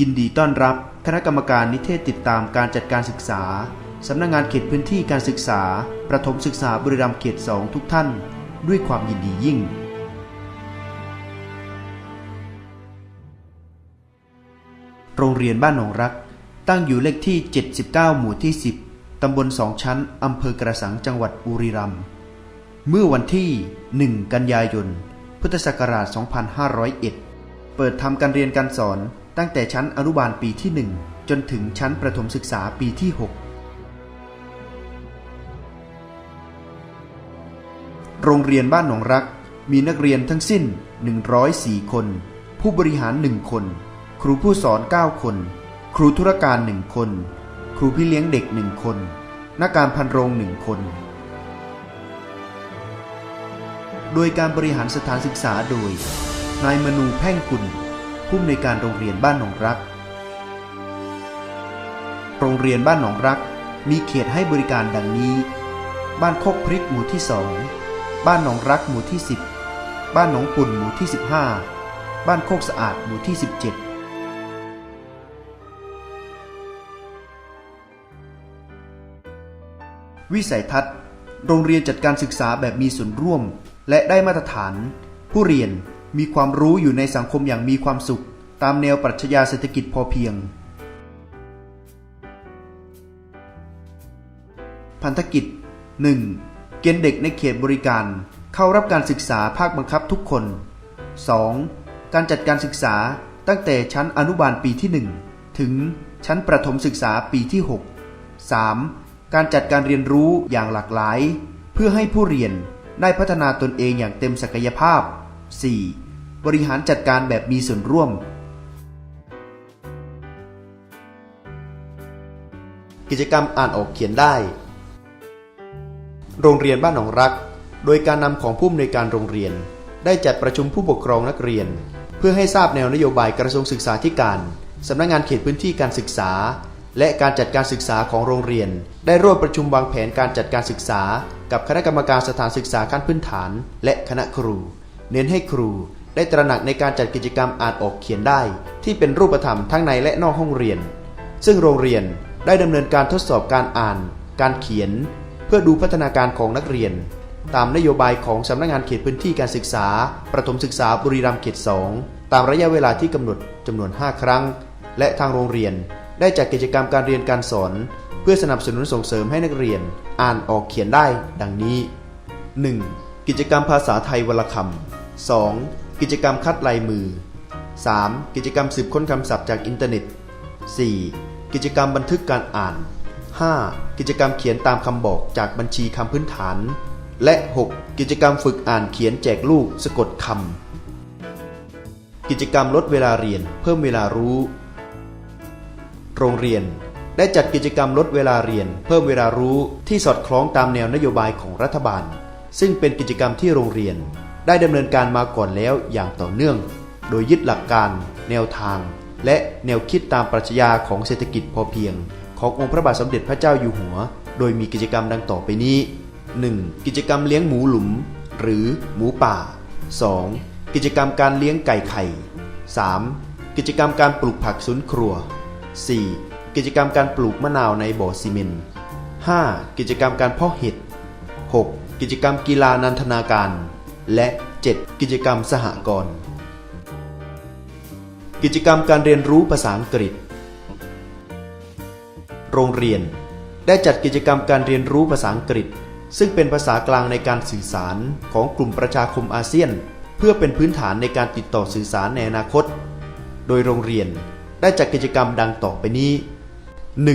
ยินดีต้อนรับคณะกรรมการนิเทศติดตามการจัดการศึกษา สำนักงงานเขตพื้นที่การศึกษา ประถมศึกษาบุรีรัมย์เขต 2 ทุกท่าน ด้วยความยินดียิ่ง โรงเรียนบ้านหนองรัก ตั้งอยู่เลขที่ 79 หมู่ที่ 10 ตำบลสองชั้น อำเภอกระสังจังหวัดบุรีรัมย์ เมื่อวันที่ 1 กันยายน พุทธศักราช 2501 เปิดทำการเรียนการสอน ตั้งแต่ชั้นอนุบาลปีที่ 1 จนถึงชั้นประถมศึกษาปีที่ 6 โรงเรียนบ้านหนองรัก มีนักเรียนทั้งสิ้น 104 คน ผู้บริหาร 1 คน ครูผู้สอน 9 คน ครูธุรการ 1 คน ครูพี่เลี้ยงเด็ก 1 คน นักการพันโรง 1 คน โดยการบริหารสถานศึกษาโดย นายมนูแพ่งกุล ผู้อำนวยการโรงเรียนบ้านหนองรัก โรงเรียนบ้านหนองรัก มีเขตให้บริการดังนี้ บ้านโคกพริกหมู่ที่สองบ้านหนองรักหมู่ที่ 10 บ้านหนองปุ่นหมู่ที่ 15 บ้านโคกสะอาดหมู่ที่ 17วิสัยทัศน์ โรงเรียนจัดการศึกษาแบบมีส่วนร่วม และได้มาตรฐาน ผู้เรียน มีความรู้อยู่ในสังคมอย่างมีความสุข ตามแนวปรัชญาเศรษฐกิจพอเพียง พันธกิจ 1. เกณฑ์เด็กในเขตบริการ เข้ารับการศึกษาภาคบังคับทุกคน 2. การจัดการศึกษาตั้งแต่ชั้นอนุบาลปีที่ 1 ถึงชั้นประถมศึกษาปีที่ 6 3. การจัดการเรียนรู้อย่างหลากหลาย เพื่อให้ผู้เรียนได้พัฒนาตนเองอย่างเต็มศักยภาพ 4. บริหารจัดการแบบมีส่วนร่วม กิจกรรมอ่านออกเขียนได้ โรงเรียนบ้านหนองรัก โดยการนำของผู้อำนวยการโรงเรียน ได้จัดประชุมผู้ปกครองนักเรียน เพื่อให้ทราบแนวนโยบายกระทรวงศึกษาธิการสำนักงานเขตพื้นที่การศึกษา และการจัดการศึกษาของโรงเรียน ได้ร่วมประชุมวางแผนการจัดการศึกษา กับคณะกรรมการสถานศึกษาขั้นพื้นฐาน และคณะครู เน้นให้ครู ได้ตระหนักในการจัดกิจกรรมอ่านออกเขียนได้ ที่เป็นรูปธรรมทั้งในและนอกห้องเรียน ซึ่งโรงเรียนได้ดำเนินการทดสอบการอ่าน การเขียน เพื่อดูพัฒนาการของนักเรียน ตามนโยบายของสำนักงานเขตพื้นที่การศึกษา ประถมศึกษาบุรีรัมย์เขต 2 ตามระยะเวลาที่กำหนดจำนวน 5 ครั้ง และทางโรงเรียนได้จัดกิจกรรมการเรียนการสอน เพื่อสนับสนุนส่งเสริมให้นักเรียน อ่านออกเขียนได้ ดังนี้ 1. กิจกรรมภาษาไทยวรรณคำ 2. กิจกรรมคัดลายมือ 3. กิจกรรมสืบค้นคำศัพท์จากอินเทอร์เน็ต 4. กิจกรรมบันทึกการอ่าน 5. กิจกรรมเขียนตามคำบอกจากบัญชีคำพื้นฐาน และ 6. กิจกรรมฝึกอ่านเขียนแจกลูกสะกดคำกิจกรรมลดเวลาเรียน เพิ่มเวลารู้ โรงเรียน ได้จัดกิจกรรมลดเวลาเรียน เพิ่มเวลารู้ที่สอดคล้องตามแนวนโยบายของรัฐบาล ซึ่งเป็นกิจกรรมที่โรงเรียน ได้ดำเนินการมาก่อนแล้วอย่างต่อเนื่อง โดยยึดหลักการ แนวทาง และแนวคิดตามปรัชญาของเศรษฐกิจพอเพียง ขององค์พระบาทสมเด็จพระเจ้าอยู่หัว โดยมีกิจกรรมดังต่อไปนี้ 1. กิจกรรมเลี้ยงหมูหลุม หรือหมูป่า 2. กิจกรรมการเลี้ยงไก่ไข่ 3. กิจกรรมการปลูกผักสวนครัว 4. กิจกรรมการปลูกมะนาวในบ่อซีเมนต์ 5. กิจกรรมการเพาะเห็ด 6. กิจกรรมกีฬานันทนาการ และ 7. กิจกรรมสหกรณ์กิจกรรมการเรียนรู้ภาษาอังกฤษ โรงเรียน ได้จัดกิจกรรมการเรียนรู้ภาษาอังกฤษ ซึ่งเป็นภาษากลางในการสื่อสารของกลุ่มประชาคมอาเซียน เพื่อเป็นพื้นฐานในการติดต่อสื่อสารในอนาคต โดยโรงเรียนได้จัดกิจกรรมดังต่อไปนี้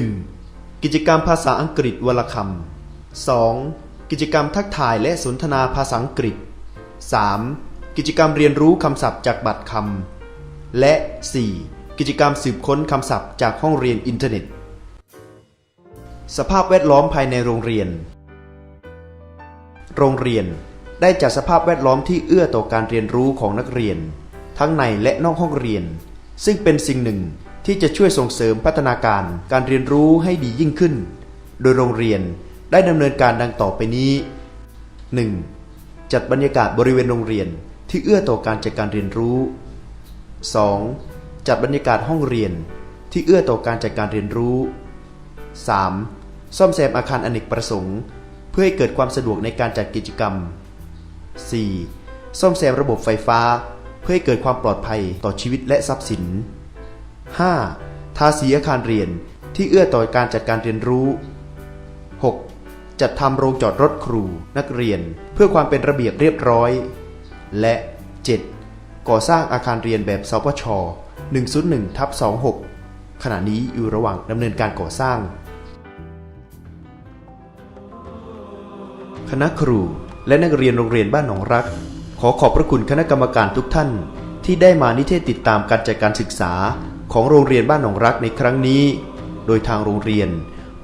1. กิจกรรมภาษาอังกฤษวลคำ 2. กิจกรรมทักทายและสนทนาภาษาอังกฤษ 3. กิจกรรมเรียนรู้คำศัพท์จากบัตรคำและ 4. กิจกรรมสืบค้นคำศัพท์จากห้องเรียนอินเทอร์เน็ต สภาพแวดล้อมภายในโรงเรียน โรงเรียนได้จัดสภาพแวดล้อมที่เอื้อต่อการเรียนรู้ของนักเรียน ทั้งในและนอกห้องเรียน ซึ่งเป็นสิ่งหนึ่งที่จะช่วยส่งเสริมพัฒนาการการเรียนรู้ให้ดียิ่งขึ้น โดยโรงเรียนได้ดำเนินการดังต่อไปนี้ 1. จัดบรรยากาศบริเวณโรงเรียนที่เอื้อต่อการจัดการเรียนรู้ 2. จัดบรรยากาศห้องเรียนที่เอื้อต่อการจัดการเรียนรู้ 3. ซ่อมแซมอาคารอเนกประสงค์ เพื่อให้เกิดความสะดวกในการจัดกิจกรรม 4. ซ่อมแซมระบบไฟฟ้า เพื่อให้เกิดความปลอดภัยต่อชีวิตและทรัพย์สิน 5. ทาสีอาคารเรียนที่เอื้อต่อการจัดการเรียนรู้ 6. จัดทำโรงจอดรถครูนักเรียน เพื่อความเป็นระเบียบเรียบร้อย และ 7. ก่อสร้างอาคารเรียนแบบสปช101ทับ26 ขณะนี้อยู่ระหว่างดำเนินการก่อสร้าง คณะครูและนักเรียนโรงเรียนบ้านหนองรัก ขอขอบพระคุณคณะกรรมการทุกท่าน ที่ได้มานิเทศติดตามการจัดการศึกษาของโรงเรียนบ้านหนองรักในครั้งนี้ โดยทางโรงเรียน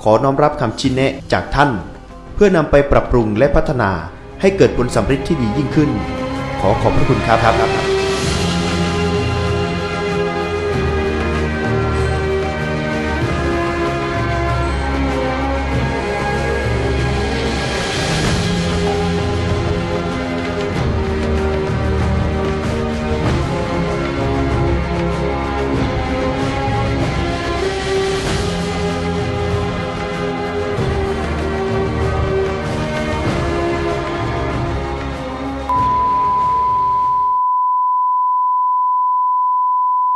ขอน้อมรับคำชี้แนะจากท่าน เพื่อนำไปปรับปรุงและพัฒนาให้เกิดผลสำเร็จที่ดียิ่งขึ้น ขอขอบพระคุณครับ